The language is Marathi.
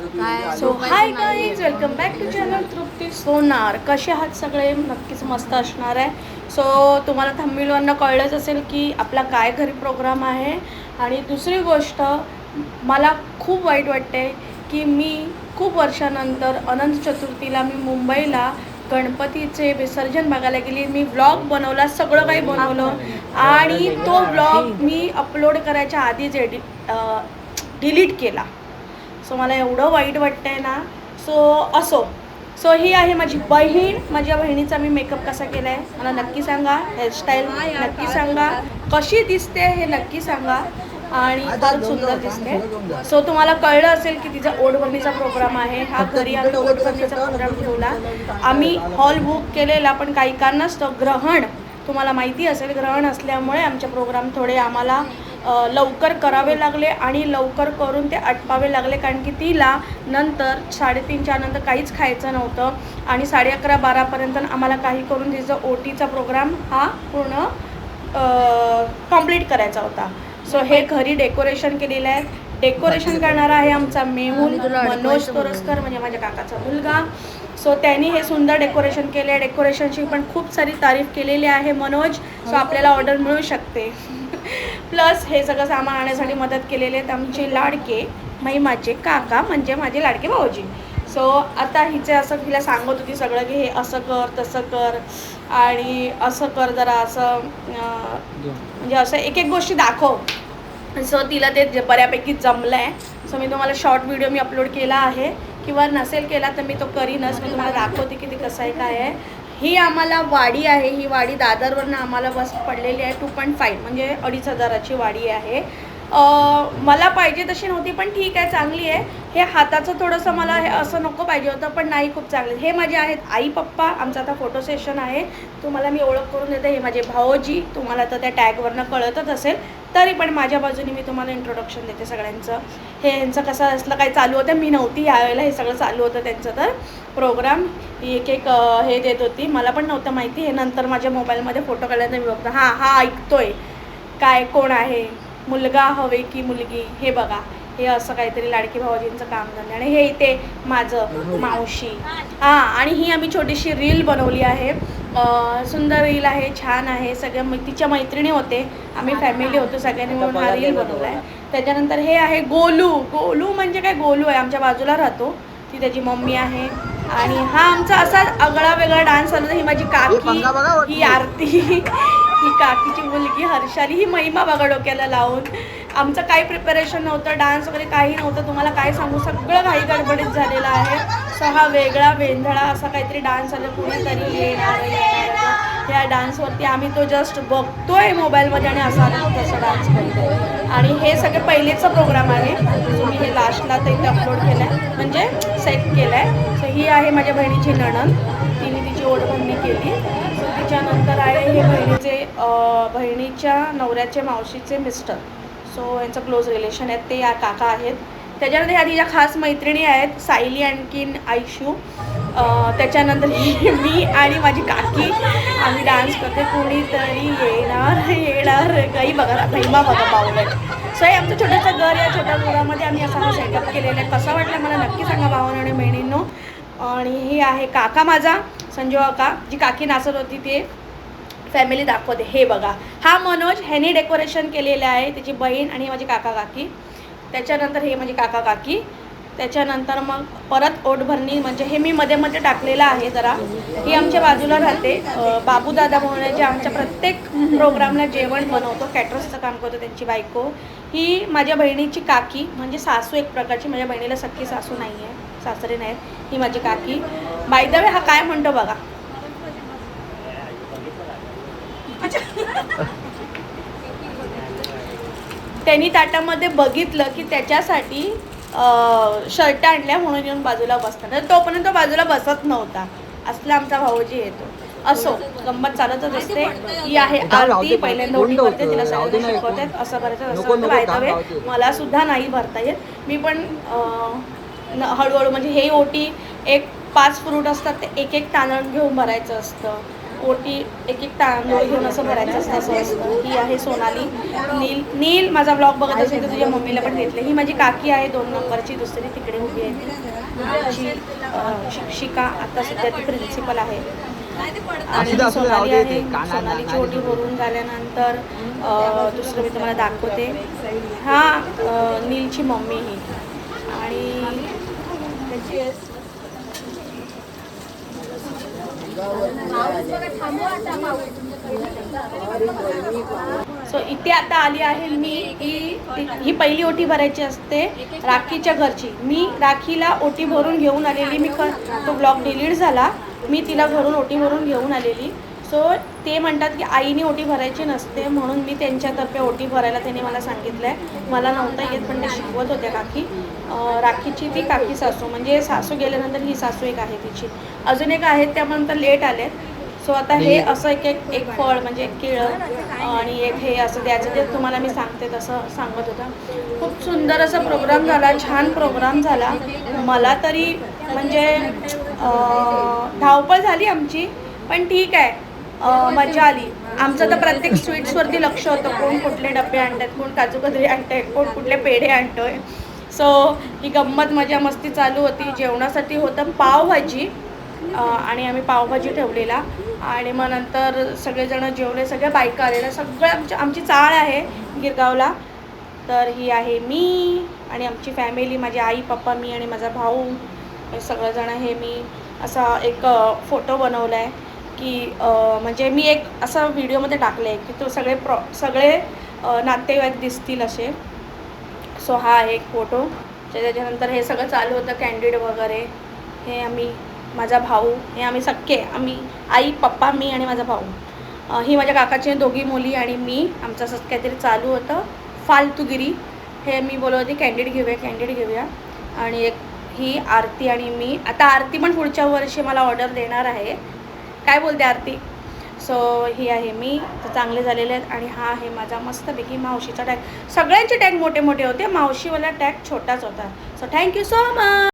So hi guys welcome back to channel Trupti Sonar कसे आहात सगळे? नक्कीच मस्त असणार आहे. सो तुम्हाला थंबीलवरनं कळलंच असेल की आपला काय घरी प्रोग्राम आहे. आणि दुसरी गोष्ट मला खूप वाईट वाटते की मी खूप वर्षानंतर अनंत चतुर्थीला मी मुंबईला गणपतीचे विसर्जन बघायला गेली. मी व्लॉग बनवला सगळं काही बनवलं. आणि तो व्लॉग मी अपलोड करायच्या आधीच एडिट डिलीट केला. सो मला एवढं वाईट वाटतंय ना सो असो. सो ही आहे माझी बहीण माझ्या बहिणीचा मी मेकअप कसा केला आहे मला नक्की सांगा हेअरस्टाईल नक्की सांगा कशी दिसते हे नक्की सांगा आणि फार सुंदर दिसते. सो तुम्हाला कळलं असेल की तिचा ओढभरणीचा प्रोग्राम आहे हा घरी आम्ही ओढभरणीचा प्रोग्राम ठेवला. आम्ही हॉल बुक केलेला पण काही कारणास्तव ग्रहण तुम्हाला माहिती असेल ग्रहण असल्यामुळे आमचे प्रोग्राम थोडे आम्हाला लवकर करावे लागले आणि लवकर करून ते आटपावे लागले कारण की तिला नंतर साडेतीन नंतर काहीच खायचं नव्हतं आणि साडे अकरा बारापर्यंत आम्हाला काही करून तिचं ओटीचा प्रोग्राम हा पूर्ण कंप्लीट करायचा होता. सो हे घरी डेकोरेशन केलेलं आहे. डेकोरेशन करणारा आहे आमचा मेहुल मनोज तोरसकर म्हणजे माझ्या काकाचा मुलगा. सो त्यांनी हे सुंदर डेकोरेशन केले आहे डेकोरेशनची पण खूप सारी तारीफ केलेली आहे मनोज. सो आपल्याला ऑर्डर मिळू शकते. प्लस हे सगळं सामान आणण्यासाठी मदत केलेले आहेत आमचे लाडके महिमाचे काका म्हणजे माझे लाडके भाऊजी. सो आता हिचे असं हिला सांगत होती सगळं की हे असं कर तसं कर आणि असं कर जरा असं म्हणजे असं एक एक गोष्टी दाखव. सो तिला ते ज- बऱ्यापैकी जमलं आहे सो मी तुम्हाला शॉर्ट व्हिडिओ मी अपलोड केला आहे. किंवा नसेल केला तर मी तो करीनच. मी तुम्हाला दाखवते की ते कसं आहे काय आहे. ही आम्हाला वाडी आहे ही वाडी दादरवरनं आम्हाला बस पडलेली आहे टू पॉईंट फाईव्ह म्हणजे अडीच हजाराची वाडी आहे. मला पाहिजे तशी नव्हती पण ठीक आहे चांगली आहे. हे हाताचं थोडंसं मला हे असं नको पाहिजे होतं पण नाही खूप चांगले. हे माझे आहेत आई पप्पा आमचं आता फोटो सेशन आहे. तुम्हाला मी ओळख करून देते हे माझे भाऊजी. तुम्हाला तर त्या टॅगवरनं कळतच असेल. तरी पण माझ्या बाजूने मी तुम्हाला इंट्रोडक्शन देते सगळ्यांचं. हे यांचं कसं असलं काही चालू होतं मी नव्हती यावेळेला हे सगळं चालू होतं त्यांचं तर. प्रोग्राम एक एक हे देत होती. मला पण नव्हतं माहिती. हे नंतर माझ्या मोबाईलमध्ये फोटो काढल्यानंतर मी बघतो हां हा ऐकतोय. काय कोण आहे? मुलगा हवे की मुलगी हे बघा. हे असं काहीतरी लाडकी भाऊजींचं काम झालं आणि हे इथे माझं मावशी. हां आणि ही आम्ही छोटीशी रील बनवली आहे. सुंदर रील आहे छान आहे. सगळ्या मै- तिच्या मैत्रिणी होते. आम्ही फॅमिली होतो सगळ्यांनी मिळून हा रील बनवला आहे त्याच्यानंतर हे आहे गोलू. गोलू म्हणजे काय? गोलू आहे. आमच्या बाजूला राहतो. ती त्याची मम्मी आहे. आणि हा आमचा असा आगळा वेगळा डान्स आला ही माझी काकी ही आरती. ही काकीची मुलगी हर्षाली ही महिमा बघा डोक्याला लावून. आमचं काही प्रिपरेशन नव्हतं डान्स वगैरे काही नव्हतं. तुम्हाला काय सांगू? सगळं काही गडबडीत झालेलं आहे. सो हा वेगळा वेंधळा असा काहीतरी डान्स आला. कुणीतरी येणार या डान्सवरती आम्ही तो जस्ट बघतोय मोबाईलमध्ये आणि असा तसं डान्स करतोय. आणि हे सगळे पहिलेचा प्रोग्राम आहे. जो मी हे लास्टला तर इथे अपलोड केलं आहे म्हणजे सेट केलं आहे सो ही आहे माझ्या बहिणीची नणन तिने तिची ओढबंदी केली. त्याच्यानंतर आहे हे बहिणीचे बहिणीच्या नवऱ्याचे मावशीचे मिस्टर. सो यांचं क्लोज रिलेशन आहेत. ते या काका आहेत. त्याच्यानंतर ह्या तिच्या खास मैत्रिणी आहेत सायली आणखीन आयशू त्याच्यानंतर मी आणि माझी काकी. आम्ही डान्स करते. कुणीतरी येणार येणार. काही बघा महिमा बघा पावलं सो हे आमचं छोटंसं घर या छोट्या घरामध्ये आम्ही असा हा सेटअप केलेला आहे. कसा वाटला मला नक्की सांगा भावना आणि बहिणींनो. आणि हे आहे काका माझा संजू काका जी काकी नाचत होती ते फॅमिली दाखवते. हे बघा. हा मनोज ह्याने डेकोरेशन केलेलं आहे. त्याची बहीण आणि माझी काका काकी. त्याच्यानंतर हे माझी काका काकी. त्याच्यानंतर मग परत ओटभरणी म्हणजे हे मी मध्ये मध्ये टाकलेलं आहे जरा. ही आमच्या बाजूला राहते. बाबूदादा म्हणून जे आमच्या प्रत्येक प्रोग्रामला जेवण बनवतो कॅटरसचं काम करतो त्यांची बायको. ही माझ्या बहिणीची काकी म्हणजे सासू एक प्रकारची माझ्या बहिणीला सख्खी सासू नाही आहे सासरे नाहीत ही माझी काकी. बाय द वे हा काय म्हणतो बघा. त्यांनी ताटामध्ये बघितलं की त्याच्यासाठी शर्ट आणल्या म्हणून येऊन बाजूला बसतात. तर तोपर्यंत तो बाजूला बसत नव्हता. असला आमचा भाऊजी येतो असो गंमत चालतच असते. ही आहे आरती पहिल्यांदा उडी करते तिला सगळ्यांना शिकवतात असं करायचं असं लावते. मला सुद्धा नाही भरता येत. मी पण अं, न- हळूहळू म्हणजे हे ओटी एक पाच फ्रूट असतात ते एक एक तांदळ घेऊन भरायचं असतं. ओटी एक एक तांदूळ घेऊन असं भरायचं असतं असं असतं. ही आहे सोनाली. नील नील माझा ब्लॉग बघत असेल तर तुझ्या मम्मीला पण घेतलं. ही माझी काकी आहे दोन नंबरची दुसरी तिकडे उभी आहे. अं, शिक्षिका आता सध्या ती प्रिन्सिपल आहे. आणि सोनाली आहे. सोनालीची ओटी भरून झाल्यानंतर दुसरं मी तुम्हाला दाखवते. हा नीलची मम्मी ही. सो इथे आता आली आहे मी. ही ही पहिली ओटी भरायची असते राखीच्या घरची. मी राखीला ओटी भरून घेऊन आलेली. मी तो ब्लॉग डिलीट झाला. मी तिला घरून ओटी भरून घेऊन आलेली. सो ते म्हणतात की आईने ओटी भरायची नसते म्हणून मी त्यांच्यातर्फे ओटी भरायला त्यांनी मला सांगितलं आहे मला नव्हतं येत पण ते शिकवत होत्या काकी. राखीची ती काकी सासू म्हणजे सासू गेल्यानंतर ही सासू एक आहे तिची. अजून एक आहेत त्यानंतर लेट आलेत. सो आता हे असं एक एक एक फळ म्हणजे एक केळं आणि एक हे असं द्यायचं ते तुम्हाला मी सांगते तसं सांगत होता. खूप सुंदर असा प्रोग्राम झाला छान प्रोग्राम झाला. मला तरी म्हणजे धावपळ झाली आमची पण ठीक आहे. मजा आली. आमचं तर प्रत्येक स्वीट्सवरती लक्ष होतं कोण कुठले डबे आणतात कोण काजू कतरी आणतंय कोण कुठले पेढे आणतोय. सो ही गंमत मजा मस्ती चालू होती जेवणासाठी होतं पावभाजी आणि आम्ही पावभाजी ठेवलेला. आणि मग नंतर सगळेजणं जेवले सगळ्या बायका आलेल्या सगळं आमच्या आमची चाळ आहे गिरगावला. तर ही आहे मी आणि आमची फॅमिली माझी आई पप्पा मी आणि माझा भाऊ. हे सगळेजण हे मी. असा एक फोटो बनवला आहे की म्हणजे मी एक असं व्हिडिओमध्ये टाकले आहे की तो सगळे प्रॉ सगळे नातेवाईक दिसतील असे. सो हा आहे एक फोटो. त्याच्यानंतर हे सगळं चालू होतं कॅन्डिड वगैरे. हे आम्ही माझा भाऊ हे आम्ही सख्खे आम्ही आई पप्पा मी आणि माझा भाऊ. ही माझ्या काकाची दोघी मुली आणि मी आमचं असं काहीतरी चालू होतं. फालतुगिरी. हे मी बोलत होती कॅन्डिड घेऊया कॅन्डिड घेऊया. आणि एक ही आरती आणि मी. आता आरती पण पुढच्या वर्षी मला ऑर्डर देणार आहे. काय बोलते आरती? सो ही आहे मी. तर चांगले झालेले आहेत आणि हा आहे माझा मस्तपैकी मावशीचा टॅग सगळ्यांचे टॅग मोठे मोठे होते. मावशीवाला टॅग छोटाच होता. So thank you so much